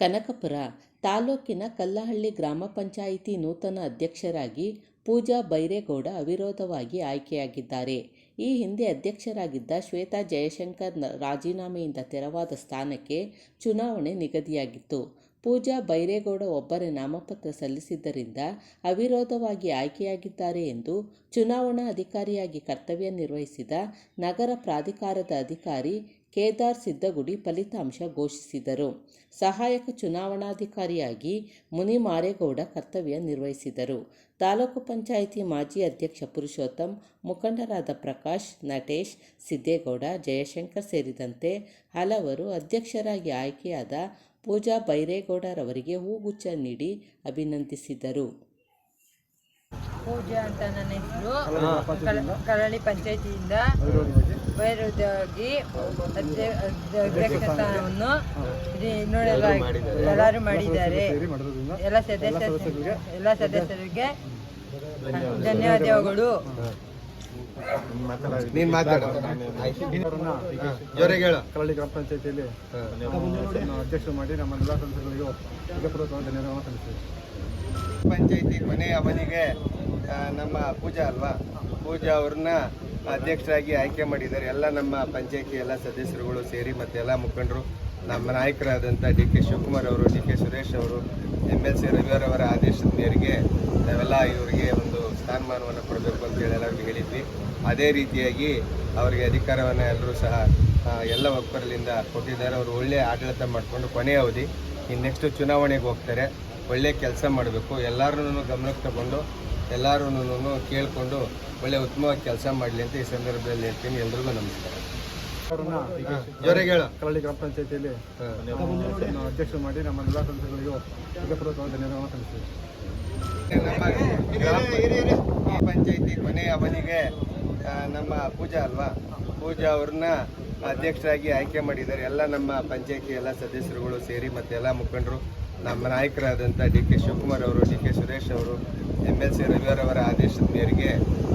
ಕನಕಪುರ ತಾಲೂಕಿನ ಕಲ್ಲಹಳ್ಳಿ ಗ್ರಾಮ ಪಂಚಾಯಿತಿ ನೂತನ ಅಧ್ಯಕ್ಷರಾಗಿ ಪೂಜಾ ಬೈರೇಗೌಡ ಅವಿರೋಧವಾಗಿ ಆಯ್ಕೆಯಾಗಿದ್ದಾರೆ. ಈ ಹಿಂದೆ ಅಧ್ಯಕ್ಷರಾಗಿದ್ದ ಶ್ವೇತಾ ಜಯಶಂಕರ್ ರಾಜೀನಾಮೆಯಿಂದ ತೆರವಾದ ಸ್ಥಾನಕ್ಕೆ ಚುನಾವಣೆ ನಿಗದಿಯಾಗಿತ್ತು. ಪೂಜಾ ಬೈರೇಗೌಡ ಒಬ್ಬರೇ ನಾಮಪತ್ರ ಸಲ್ಲಿಸಿದ್ದರಿಂದ ಅವಿರೋಧವಾಗಿ ಆಯ್ಕೆಯಾಗಿದ್ದಾರೆ ಎಂದು ಚುನಾವಣಾ ಅಧಿಕಾರಿಯಾಗಿ ಕರ್ತವ್ಯ ನಿರ್ವಹಿಸಿದ ನಗರ ಪ್ರಾಧಿಕಾರದ ಅಧಿಕಾರಿ ಕೇದಾರ್ ಸಿದ್ದಗುಡಿ ಫಲಿತಾಂಶ ಘೋಷಿಸಿದರು. ಸಹಾಯಕ ಚುನಾವಣಾಧಿಕಾರಿಯಾಗಿ ಮುನಿ ಮಾರೇಗೌಡ ಕರ್ತವ್ಯ ನಿರ್ವಹಿಸಿದರು. ತಾಲೂಕು ಪಂಚಾಯಿತಿ ಮಾಜಿ ಅಧ್ಯಕ್ಷ ಪುರುಷೋತ್ತಮ್ ಮುಖಂಡರಾದ ಪ್ರಕಾಶ್ ನಟೇಶ್ ಸಿದ್ದೇಗೌಡ ಜಯಶಂಕರ್ ಸೇರಿದಂತೆ ಹಲವರು ಅಧ್ಯಕ್ಷರಾಗಿ ಆಯ್ಕೆಯಾದ ಪೂಜಾ ಬೈರೇಗೌಡರವರಿಗೆ ಹೂಗುಚ್ಛ ನೀಡಿ ಅಭಿನಂದಿಸಿದರು. ಪೂಜಾ ಅಂತ ನನ್ನ ಹೆಸರು. ಕರಳಿ ಪಂಚಾಯತಿಯಿಂದ ಬೈರೋದಾಗಿ ಅಧ್ಯ- ಅಧ್ಯ- ಅಧ್ಯಕ್ಷ ಸ್ಥಾನವನ್ನು ಇದು ನೋಡಲು ಎಲ್ಲರೂ ಮಾಡಿದ್ದಾರೆ. ಎಲ್ಲ ಸದಸ್ಯ ಎಲ್ಲ ಸದಸ್ಯರಿಗೆ ಧನ್ಯವಾದಗಳು. ನೀನ್ ಮಾತಾಡು. ಜೋರಿಗೆ ಹೇಳು. ಕರಳಿ ಗ್ರಾಮ ಪಂಚಾಯತಿಯಲ್ಲಿ ಅಧ್ಯಕ್ಷ ಮಾಡಿ ನಮ್ಮೆಲ್ಲ ಸದಸ್ಯರಿಗೂ ಹೃದಯಪೂರ್ವಕವಾದ ಧನ್ಯವಾದಗಳನ್ನು ಸಲ್ಲಿಸ್ತೀವಿ ಪಂಚಾಯತಿ ಕೊನೆಯ ಅವಧಿಗೆ ನಮ್ಮ ಪೂಜಾ ಅಲ್ವಾ? ಪೂಜಾ ಅವ್ರನ್ನ ಅಧ್ಯಕ್ಷರಾಗಿ ಆಯ್ಕೆ ಮಾಡಿದ್ದಾರೆ. ಎಲ್ಲ ನಮ್ಮ ಪಂಚಾಯಿತಿ ಎಲ್ಲ ಸದಸ್ಯರುಗಳು ಸೇರಿ ಮತ್ತೆ ಎಲ್ಲ ಮುಖಂಡರು, ನಮ್ಮ ನಾಯಕರಾದಂಥ ಡಿ ಕೆ ಶಿವಕುಮಾರ್ ಅವರು, ಡಿ ಕೆ ಸುರೇಶ್ ಅವರು ಎಂ ಎಲ್ ಸಿ ರವಿವಾರ್ ಅವರ ಆದೇಶದ ಮೇರೆಗೆ ನಾವೆಲ್ಲ ಇವರಿಗೆ ಒಂದು ಸ್ಥಾನಮಾನವನ್ನು ಕೊಡಬೇಕು ಅಂತ ಹೇಳಿ ಎಲ್ಲರಿಗೂ ಹೇಳಿದ್ವಿ. ಅದೇ ರೀತಿಯಾಗಿ ಅವರಿಗೆ ಅಧಿಕಾರವನ್ನು ಎಲ್ಲರೂ ಸಹ ಎಲ್ಲ ಒಕ್ಕರಲಿಂದ ಕೊಟ್ಟಿದ್ದಾರೆ. ಅವರು ಒಳ್ಳೆಯ ಆಡಳಿತ ಮಾಡಿಕೊಂಡು ಕೊನೆಯ ಅವಧಿ. ಇನ್ನು ನೆಕ್ಸ್ಟ್ ಚುನಾವಣೆಗೆ ಹೋಗ್ತಾರೆ ಒಳ್ಳೆಯ ಕೆಲಸ ಮಾಡಬೇಕು. ಎಲ್ಲರೂ ಗಮನಕ್ಕೆ ತಗೊಂಡು ಎಲ್ಲರೂ ಕೇಳಿಕೊಂಡು ಒಳ್ಳೆ ಉತ್ತಮವಾಗಿ ಕೆಲಸ ಮಾಡಲಿ ಅಂತ ಈ ಸಂದರ್ಭದಲ್ಲಿ ಹೇಳ್ತೀನಿ ಎಲ್ರಿಗೂ ನಮಸ್ಕಾರ. ಕರಳಿ ಗ್ರಾಮ ಪಂಚಾಯತಿಯಲ್ಲಿ ಅಧ್ಯಕ್ಷರು ಮಾಡಿ ನಮ್ಮ ಎಲ್ಲ ಸಂಸ್ಥೆಗಳಿಗೂ ಧನ್ಯವಾದಗಳನ್ನು ಸಲ್ಲಿಸ್ತೀವಿ ನಮ್ಮ ಗ್ರಾಮ ಪಂಚಾಯತಿ ಕೊನೆಯ ಅವಧಿಗೆ ನಮ್ಮ ಪೂಜಾ ಅಲ್ವಾ? ಪೂಜಾ ಅವ್ರನ್ನ ಅಧ್ಯಕ್ಷರಾಗಿ ಆಯ್ಕೆ ಮಾಡಿದ್ದಾರೆ. ಎಲ್ಲ ನಮ್ಮ ಪಂಚಾಯತಿ ಎಲ್ಲ ಸದಸ್ಯರುಗಳು ಸೇರಿ ಮತ್ತೆ ಎಲ್ಲ ಮುಖಂಡರು. ನಮ್ಮ ನಾಯಕರಾದಂಥ ಡಿ ಕೆ ಶಿವಕುಮಾರ್ ಅವರು, ಡಿ ಕೆ ಸುರೇಶ್ ಅವರು ಎಂ ಎಲ್ ಸಿ ರವಿಯವರವರ ಆದೇಶದ ಮೇರೆಗೆ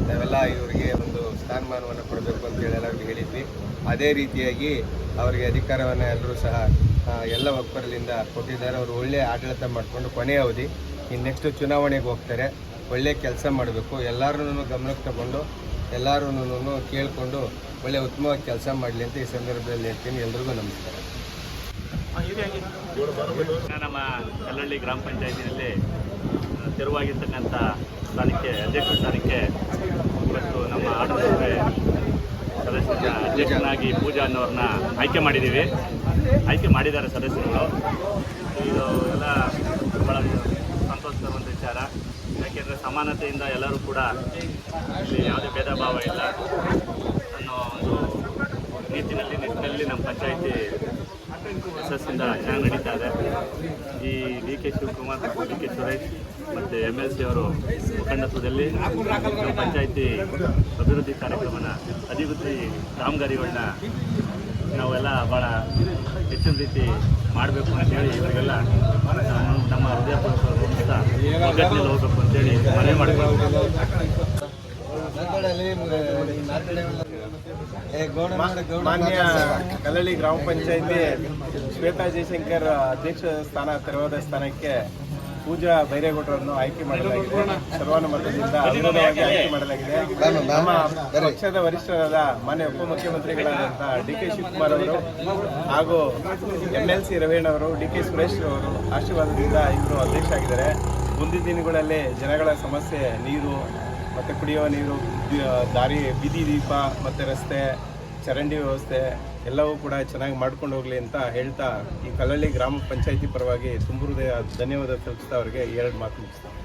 ನಾವೆಲ್ಲ ಇವರಿಗೆ ಒಂದು ಸ್ಥಾನಮಾನವನ್ನು ಕೊಡಬೇಕು ಅಂತ ಹೇಳಿ ಎಲ್ಲರಿಗೂ ಹೇಳಿದ್ವಿ. ಅದೇ ರೀತಿಯಾಗಿ ಅವರಿಗೆ ಅಧಿಕಾರವನ್ನು ಎಲ್ಲರೂ ಸಹ ಎಲ್ಲ ಒಬ್ಬರಲ್ಲಿಂದ ಕೊಟ್ಟಿದ್ದಾರೆ. ಅವರು ಒಳ್ಳೆಯ ಆಡಳಿತ ಮಾಡಿಕೊಂಡು ಕೊನೆಯ ಅವಧಿ, ಇನ್ನು ನೆಕ್ಸ್ಟ್ ಚುನಾವಣೆಗೆ ಹೋಗ್ತಾರೆ. ಒಳ್ಳೆ ಕೆಲಸ ಮಾಡಬೇಕು. ಎಲ್ಲರೂ ಗಮನಕ್ಕೆ ತಗೊಂಡು ಎಲ್ಲರೂ ಕೇಳಿಕೊಂಡು ಒಳ್ಳೆಯ ಉತ್ತಮವಾಗಿ ಕೆಲಸ ಮಾಡಲಿ ಅಂತ ಈ ಸಂದರ್ಭದಲ್ಲಿ ಹೇಳ್ತೀನಿ. ಎಲ್ರಿಗೂ ನಮಸ್ಕಾರ. ನಮ್ಮ ಕಲ್ಲಳ್ಳಿ ಗ್ರಾಮ ಪಂಚಾಯತಿನಲ್ಲಿ ತೆರವಾಗಿರ್ತಕ್ಕಂಥ ಸ್ಥಾನಕ್ಕೆ, ಅಧ್ಯಕ್ಷ ಸ್ಥಾನಕ್ಕೆ ಇವತ್ತು ನಮ್ಮ ಆಡಳಿತ ಸದಸ್ಯರ ಅಧ್ಯಕ್ಷನಾಗಿ ಪೂಜಾ ಅನ್ನೋರನ್ನ ಆಯ್ಕೆ ಮಾಡಿದ್ದೀವಿ. ಆಯ್ಕೆ ಮಾಡಿದ್ದಾರೆ ಸದಸ್ಯರು ಇದು ಎಲ್ಲ ಭಾಳ ಸಂತೋಷ ತರುವಂಥ ವಿಚಾರ. ಯಾಕೆಂದರೆ ಸಮಾನತೆಯಿಂದ ಎಲ್ಲರೂ ಕೂಡ ಇಲ್ಲಿ ಯಾವುದೇ ಭೇದ ಭಾವ ಇಲ್ಲ ಅನ್ನೋ ಒಂದು ನೀತಿನಲ್ಲಿ ನಿಟ್ಟಿನಲ್ಲಿ ನಮ್ಮ ಪಂಚಾಯಿತಿ ಯಶಸ್ಸಿಂದ ಚೆನ್ನಾಗಿ ನಡೀತಾ ಇದೆ. ಈ D K Shivakumar, D K Suresh ಮತ್ತು ಎಂ ಎಲ್ ಸಿ ಅವರು ಮುಖಂಡತ್ವದಲ್ಲಿ ಪಂಚಾಯಿತಿ ಅಭಿವೃದ್ಧಿ ಕಾರ್ಯಕ್ರಮನ ಅಭಿವೃದ್ಧಿ ಕಾಮಗಾರಿಗಳನ್ನ ನಾವೆಲ್ಲ ಭಾಳ ಹೆಚ್ಚಿನ ರೀತಿ ಮಾಡಬೇಕು ಅಂತೇಳಿ ಇವರಿಗೆಲ್ಲ ನಮ್ಮ- ಹೋಗ್ತಾ ಒಗ್ಗಟ್ಟಿನಲ್ಲಿ ಹೋಗ್ಬೇಕು ಅಂತೇಳಿ ಮನವಿ ಮಾಡಬೇಕು ಮಾನ್ಯ ಕಲ್ಲಳ್ಳಿ ಗ್ರಾಮ ಪಂಚಾಯತಿ ಶ್ವೇತಾ ಜಯಶಂಕರ್ ಅಧ್ಯಕ್ಷ ಸ್ಥಾನ ತೆರವಾದ ಸ್ಥಾನಕ್ಕೆ ಪೂಜಾ ಬೈರೇಗೌಡರನ್ನು ಆಯ್ಕೆ ಮಾಡಲಾಗಿದೆ. ಸರ್ವಾನುಮತದಿಂದ ಅವಿರೋಧವಾಗಿ ಆಯ್ಕೆ ಮಾಡಲಾಗಿದೆ. ನಮ್ಮ ಪಕ್ಷದ ವರಿಷ್ಠರಾದ ಮಾನ್ಯ ಉಪಮುಖ್ಯಮಂತ್ರಿಗಳಾದಂತಹ ಡಿ ಕೆ ಶಿವಕುಮಾರ್ ಅವರು ಹಾಗೂ ಎಂ ಎಲ್ ಸಿ ರವೀಣ್ ಅವರು ಡಿ ಕೆ ಸುರೇಶ್ ಅವರು ಆಶೀರ್ವಾದದಿಂದ ಇವರು ಅಧ್ಯಕ್ಷ ಆಗಿದ್ದಾರೆ ಮುಂದಿನ ದಿನಗಳಲ್ಲಿ ಜನಗಳ ಸಮಸ್ಯೆ ನೀರು ಮತ್ತು ಕುಡಿಯುವ ನೀರು ದಾರಿ, ಬೀದಿ ದೀಪ, ಮತ್ತು ರಸ್ತೆ, ಚರಂಡಿ ವ್ಯವಸ್ಥೆ ಎಲ್ಲವೂ ಕೂಡ ಚೆನ್ನಾಗಿ ಮಾಡ್ಕೊಂಡು ಹೋಗಲಿ ಅಂತ ಹೇಳ್ತಾ ಈ ಕಲ್ಲಳ್ಳಿ ಗ್ರಾಮ ಪಂಚಾಯಿತಿ ಪರವಾಗಿ ತುಂಬ ಹೃದಯ ಧನ್ಯವಾದ ತಿಳಿಸ್ತಾ ಅವರಿಗೆ ಎರಡು ಮಾತು ಮುಗಿಸ್ತಾರೆ